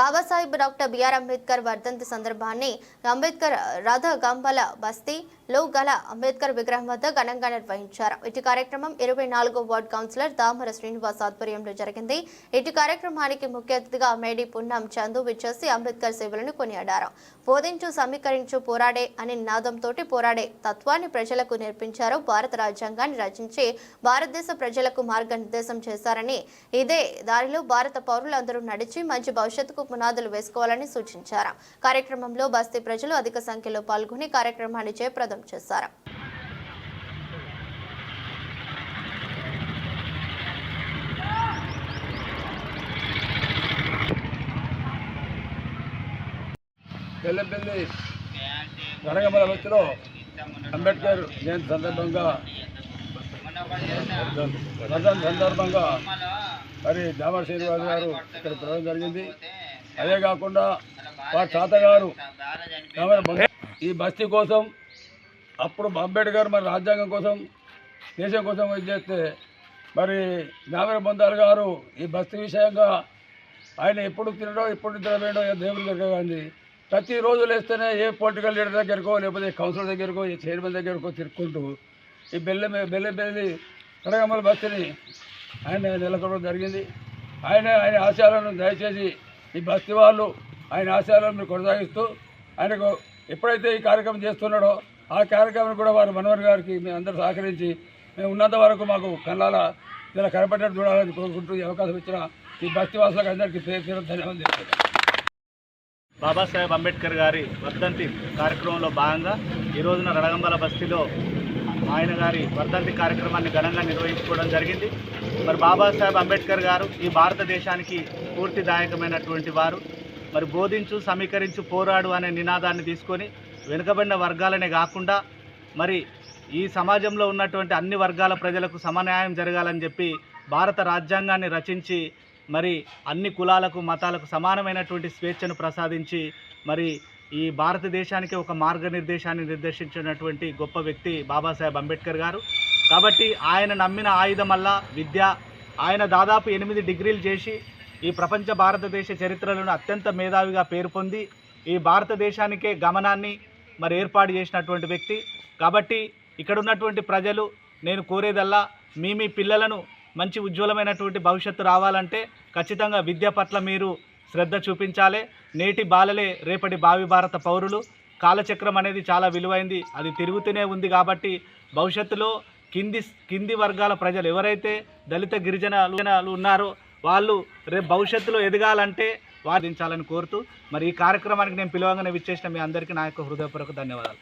Babasaheb doctor BR Ambedkar వర్ధంతి సందర్భాన్ని అంబేద్కర్ రథ గంపల బస్తీలో గల అంబేద్కర్ విగ్రహం వద్ద ఘనంగా నిర్వహించారు. ఇటు కార్యక్రమం ఇరవై నాలుగో వార్డు కౌన్సిలర్ దామర శ్రీనివాస్ ఆధ్వర్యంలో జరిగింది. ఇటు కార్యక్రమానికి ముఖ్య అతిథిగా మేడి పున్నం చందు విచ్చేసి అంబేద్కర్ సేవలను కొనియాడారు. బోధించు సమీకరించు పోరాడే అనే నినాదంతో పోరాడే తత్వాన్ని ప్రజలకు నేర్పించారు. భారత రాజ్యాంగాన్ని రచించి భారతదేశ ప్రజలకు మార్గనిర్దేశం చేశారని ఇదే దారిలో భారత పౌరులందరూ నడిచి మంచి భవిష్యత్తుకు పునాదులు వేసుకోవాలని సూచించారు. కార్యక్రమంలో బస్తీ ప్రజలు అధిక సంఖ్యలో పాల్గొని కార్యక్రమాన్ని జయప్రదం చేశారు. పెళ్ళపల్లి గణగమల వ్యక్తిలో అంబేద్కర్ జయంతి సందర్భంగా వర్ధన్ సందర్భంగా మరి దామర్ శ్రీనివాస్ గారు ఇక్కడ పిలవడం జరిగింది. అదే కాకుండా వారి తాతగారు ఈ బస్తీ కోసం అప్పుడు అంబేద్కర్ మరి రాజ్యాంగం కోసం దేశం కోసం ఇది చేస్తే మరి దామర బొందాలు గారు ఈ బస్తీ విషయంగా ఆయన ఎప్పుడు తినడో ఎప్పుడు నిద్రపోయడో దేవుడి దగ్గర కానీ ప్రతిరోజు లేస్తేనే ఏ పొలిటికల్ లీడర్ దగ్గరకో లేకపోతే కౌన్సిలర్ దగ్గరకో ఏ చైర్మన్ దగ్గరకో తిరుక్కుంటూ ఈ బెల్లె బెల్లె బెల్లి కడగమ్మల బస్తీని ఆయన నెలకొనడం జరిగింది. ఆయన ఆయన ఆశయాలను దయచేసి ఈ బస్తీ వాళ్ళు ఆయన ఆశయాలను కొనసాగిస్తూ ఆయనకు ఎప్పుడైతే ఈ కార్యక్రమం చేస్తున్నాడో ఆ కార్యక్రమం కూడా వారు మనోహర్ గారికి మేము అందరూ సహకరించి మేము ఉన్నంత వరకు మాకు కళ్ళాల ఇలా కనపడ్డట్టు చూడాలని కోరుకుంటూ ఈ అవకాశం ఇచ్చిన ఈ బస్తి వాసులకు అందరికీ పేరు పేరు ధన్యవాదాలు చెప్తున్నాను బాబాసాహెబ్ అంబేద్కర్ గారి వర్ధంతి కార్యక్రమంలో భాగంగా ఈ రోజున రడగంబల బస్తీలో ఆయన గారి వర్ధంతి కార్యక్రమాన్ని ఘనంగా నిర్వహించుకోవడం జరిగింది. మరి బాబాసాహెబ్ అంబేద్కర్ గారు ఈ భారతదేశానికి స్ఫూర్తిదాయకమైనటువంటి వారు. మరి బోధించు సమీకరించు పోరాడు అనే నినాదాన్ని తీసుకొని వెనుకబడిన వర్గాలనే కాకుండా మరి ఈ సమాజంలో ఉన్నటువంటి అన్ని వర్గాల ప్రజలకు సమన్యాయం జరగాలని చెప్పి భారత రాజ్యాంగాన్ని రచించి మరి అన్ని కులాలకు మతాలకు సమానమైనటువంటి స్వేచ్ఛను ప్రసాదించి మరి ఈ భారతదేశానికి ఒక మార్గనిర్దేశాన్ని నిర్దేశించినటువంటి గొప్ప వ్యక్తి బాబాసాహెబ్ అంబేద్కర్ గారు. కాబట్టి ఆయన నమ్మిన ఆయుధమల్ల విద్య ఆయన దాదాపు ఎనిమిది డిగ్రీలు చేసి ఈ ప్రపంచ భారతదేశ చరిత్రలను అత్యంత మేధావిగా పేరు పొంది ఈ భారతదేశానికే గమనాన్ని మరి ఏర్పాటు చేసినటువంటి వ్యక్తి. కాబట్టి ఇక్కడ ఉన్నటువంటి ప్రజలు నేను కోరేదల్లా మీ మీ పిల్లలను మంచి ఉజ్వలమైనటువంటి భవిష్యత్తు రావాలంటే ఖచ్చితంగా విద్య పట్ల మీరు శ్రద్ధ చూపించాలి. నేటి బాలలే రేపటి భావి భారత పౌరులు. కాలచక్రం అనేది చాలా విలువైంది. అది తిరుగుతూనే ఉంది కాబట్టి భవిష్యత్తులో కింది కింది వర్గాల ప్రజలు ఎవరైతే దళిత గిరిజనాలు ఉన్నారో వాళ్ళు రేపు భవిష్యత్తులో ఎదగాలంటే వాదించాలని కోరుతూ మరి ఈ కార్యక్రమానికి నేను పిలవంగానే విచ్చేసిన మీ అందరికీ నా యొక్క హృదయపూర్వక ధన్యవాదాలు.